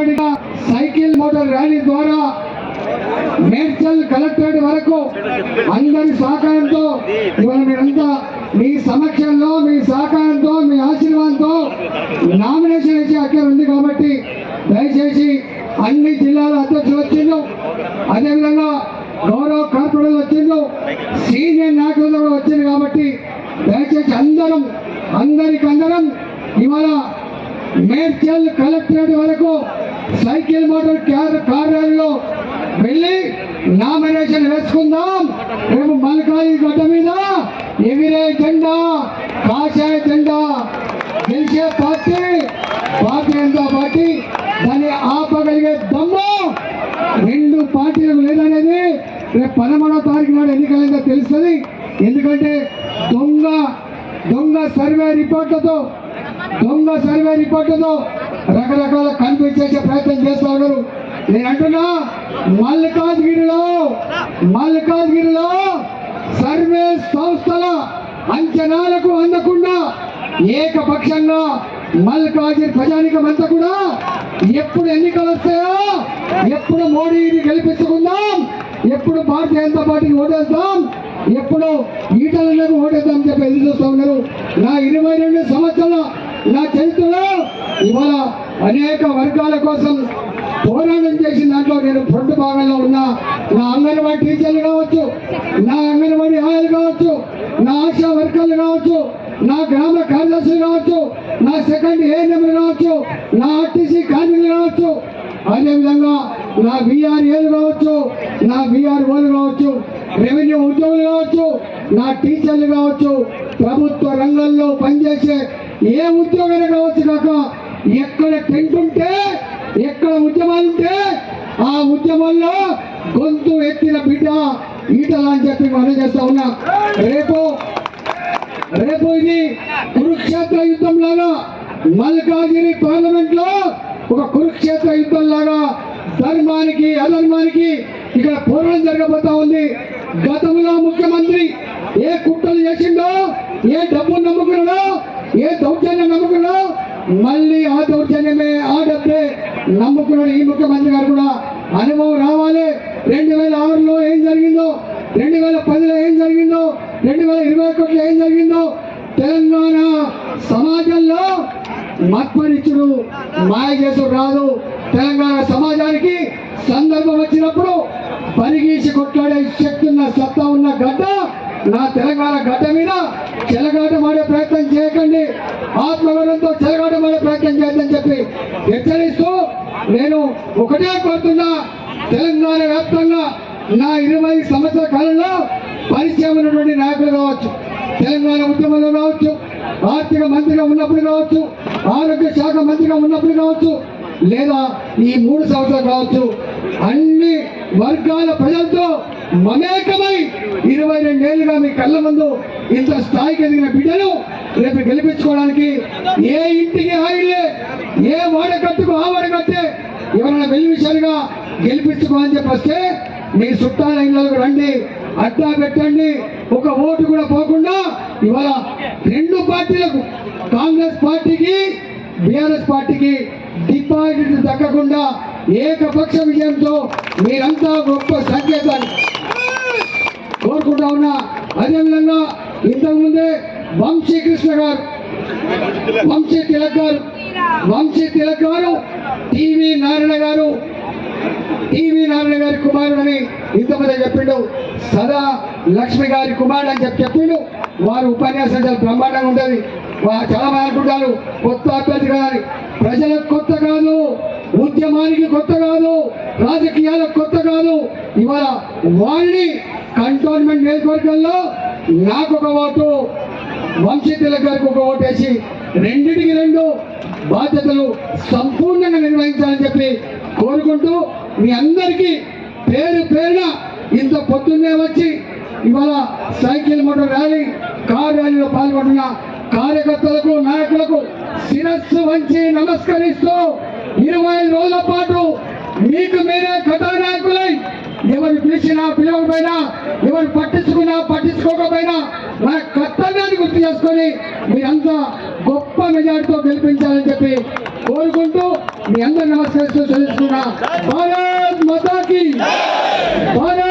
ఆటోమేటిక్గా cycle motor rally ద్వారా Medchal collectorate వరకు అందరి సహకారంతో ఇవాళ మీరంతా మీ సమక్షంలో మీ సహకారంతో మీ ఆశీర్వాదంతో నామినేషన్ వేసే అక్కడ ఉంది కాబట్టి దయచేసి అన్ని జిల్లాల అధ్యక్షులు వచ్చిండు అదేవిధంగా గౌరవ కార్పొరేటర్లు వచ్చిండు సీనియర్ నాయకులు కూడా వచ్చింది కాబట్టి దయచేసి అందరం అందరికందరం ఇవాళ మేడ్చల్ కలెక్టరేట్ వరకు సైకిల్ మోటార్ క్యార్ కార్ ర్యాలీలో వెళ్ళి నామినేషన్ వేసుకుందాం. రేపు మల్కాయి గడ్డ మీద ఎగిరే జెండా కాషాయ జెండా గెలిచే పార్టీ పార్టీ ఎంతో పార్టీ దాన్ని ఆపగలిగే దమ్ము రెండు పార్టీలకు లేదనేది రేపు పదమూడవ తారీఖు నాడు ఎన్నికలైందో తెలుస్తుంది. ఎందుకంటే దొంగ దొంగ సర్వే రిపోర్ట్లతో దొంగ సర్వే రిపోర్టుతో రకరకాల కనిపించేసే ప్రయత్నం చేస్తా ఉన్నారు నేను అంటున్నా మల్కాజ్గిరిలో మల్కాజ్గిరిలో సర్వే సంస్థల అంచనాలకు అందకుండా ఏకపక్షంగా మల్కాజ్గిరి ప్రజానికం అంతా కూడా ఎప్పుడు ఎన్నికలు వస్తాయో ఎప్పుడు మోడీని గెలిపించుకుందాం ఎప్పుడు భారతీయ జనతా పార్టీకి ఓటేస్తాం ఎప్పుడు ఈటలకు ఓటేద్దాం చెప్పి ఎదురు చూస్తా ఉన్నారు. నా ఇరవై రెండు సంవత్సరాల నా చరిత్రలో ఇవాళ అనేక వర్గాల కోసం పోరాటం చేసిన దాంట్లో నేను ఫ్రంట్ భాగంలో ఉన్నా. నా అంగన్వాడీ టీచర్లు కావచ్చు నా అంగన్వాడీ ఆయాలు కావచ్చు నా ఆశా వర్కర్లు కావచ్చు నా గ్రామ కార్యదర్శులు కావచ్చు నా సెకండ్ ఏఎన్ఎంలు కావచ్చు నా ఆర్టీసీ కార్మికులు కావచ్చు అదేవిధంగా నా బీఆర్ఏలు కావచ్చు నా బీఆర్ఓలు కావచ్చు రెవెన్యూ ఉద్యోగులు కావచ్చు నా టీచర్లు కావచ్చు ప్రభుత్వ రంగంలో పనిచేసే ఏ ఉద్యోగం కావచ్చు కాక ఎక్కడ టెంట్ ఉంటే ఎక్కడ ఉద్యమాలు ఉంటే ఆ ఉద్యమంలో గొంతు ఎత్తిన బిడ్డ ఈటలా అని చెప్పి మనం చేస్తా ఉన్నా. రేపు రేపు ఇది కురుక్షేత్ర యుద్ధం లాగా మల్కాజిరి పార్లమెంట్లో ఒక కురుక్షేత్ర యుద్ధం లాగా ధర్మానికి అధర్మానికి ఇక్కడ పోరాటం జరగబోతా ఉంది. గతంలో ముఖ్యమంత్రి ఏ కుట్రలు చేసిండో ఏ డబ్బు నమ్ముకున్నాడో ఏ దౌర్జన్యం నమ్ముకున్నాడో మళ్ళీ ఆ దౌర్జన్యమే ఆ డబ్బే నమ్ముకున్నాడు ఈ ముఖ్యమంత్రి గారు కూడా. అనుభవం రావాలి. రెండు వేల ఆరులో ఏం జరిగిందో రెండు వేల పదిలో ఏం జరిగిందో రెండు వేల ఇరవై ఒకటిలో ఏం జరిగిందో తెలంగాణ సమాజంలో మత్పరిచుడు మాయ చేసుడు రాదు. తెలంగాణ సమాజానికి సందర్భం వచ్చినప్పుడు పరిగీసి కొట్లాడే శక్తి ఉన్న సత్తా నా తెలంగాణ గడ్డ మీద చెలగాటమాడే ప్రయత్నం చేయకండి. ఆత్మగౌరవంతో చెలగాటమాడే ప్రయత్నం చేయొద్దని చెప్పి హెచ్చరిస్తూ నేను ఒకటే కోరుతున్నా తెలంగాణ వ్యాప్తంగా నా ఇరవై సంవత్సరాల కాలంలో పరిచయమైనటువంటి నాయకులు కావచ్చు తెలంగాణ ఉద్యమంలో కావచ్చు ఆర్థిక మంత్రిగా ఉన్నప్పుడు కావచ్చు ఆరోగ్య శాఖ మంత్రిగా ఉన్నప్పుడు కావచ్చు లేదా ఈ మూడు సంవత్సరాలు కావచ్చు అన్ని వర్గాల ప్రజలతో మమేకమై ఇరవై రెండేళ్ళుగా మీ కళ్ళ ముందు ఇంత స్థాయికి ఎదిగిన బిడ్డలు రేపు గెలిపించుకోవడానికి ఏ ఇంటికి ఆయిలే ఏ వాడకట్టుకు ఆ వాడకట్టే ఎవరైనా వెళ్ళి విషయాలుగా గెలిపించుకోవాలని చెప్పి వస్తే మీ చుట్టాల ఇళ్ళకు రండి అడ్డా పెట్టండి ఒక ఓటు కూడా పోకుండా ఇవాళ రెండు పార్టీలకు కాంగ్రెస్ పార్టీకి బీఆర్ఎస్ పార్టీకి డిపాజిట్ దక్కకుండా ఏకపక్ష విజయంతో మీరంతా గొప్ప సంకేతాన్ని కోరుకుంటా ఉన్నా. అదేవిధంగా ఇంతకుముందే వంశీకృష్ణ గారు వంశీ తిలక్ గారు వంశీ తిలక్ గారు టీవీ నారాయణ గారు టీవీ నారాయణ గారి కుమారుడని ఇంతమంది చెప్పిండు. సదా లక్ష్మి గారి కుమారుడు అని చెప్పి చెప్పిండు. వారు ఉపన్యాసం చాలా బ్రహ్మాండంగా ఉంటుంది. చాలా మంది అనుకుంటారు. కొత్త అభ్యర్థి కాదని ప్రజలకు కొత్త కాదు. ఉద్యమానికి కొత్త కాదు రాజకీయాలకు కొత్త కాదు. ఇవాళ వాళ్ళని కంటోన్మెంట్ నియోజకవర్గంలో నాకు ఒక ఓటు వంశీ తిలక్ గారికి ఒక ఓటు వేసి రెండింటికి రెండు బాధ్యతలు సంపూర్ణంగా నిర్వహించాలని చెప్పి కోరుకుంటూ మీ అందరికీ పేరు పేరున ఇంత పొద్దున్నే వచ్చి ఇవాళ సైకిల్ మోటార్ ర్యాలీ కార్ ర్యాలీలో పాల్గొంటున్న కార్యకర్తలకు నాయకులకు శిరస్సు వంచి నమస్కరిస్తూ ఇరవై రోజుల పాటు మీకు మీరే కథానాయకులై ఎవరు పిలిచినా పిలవకపోయినా ఎవరు పట్టించుకున్నా పట్టించుకోకపోయినా మన కర్తవ్యాన్ని గుర్తు చేసుకొని మీరంతా గొప్ప మెజార్టీతో గెలిపించాలని చెప్పి కోరుకుంటూ మీ అందరు నమస్కరిస్తూ తెలుసుకున్నా భారత్ మతాకి. భారత్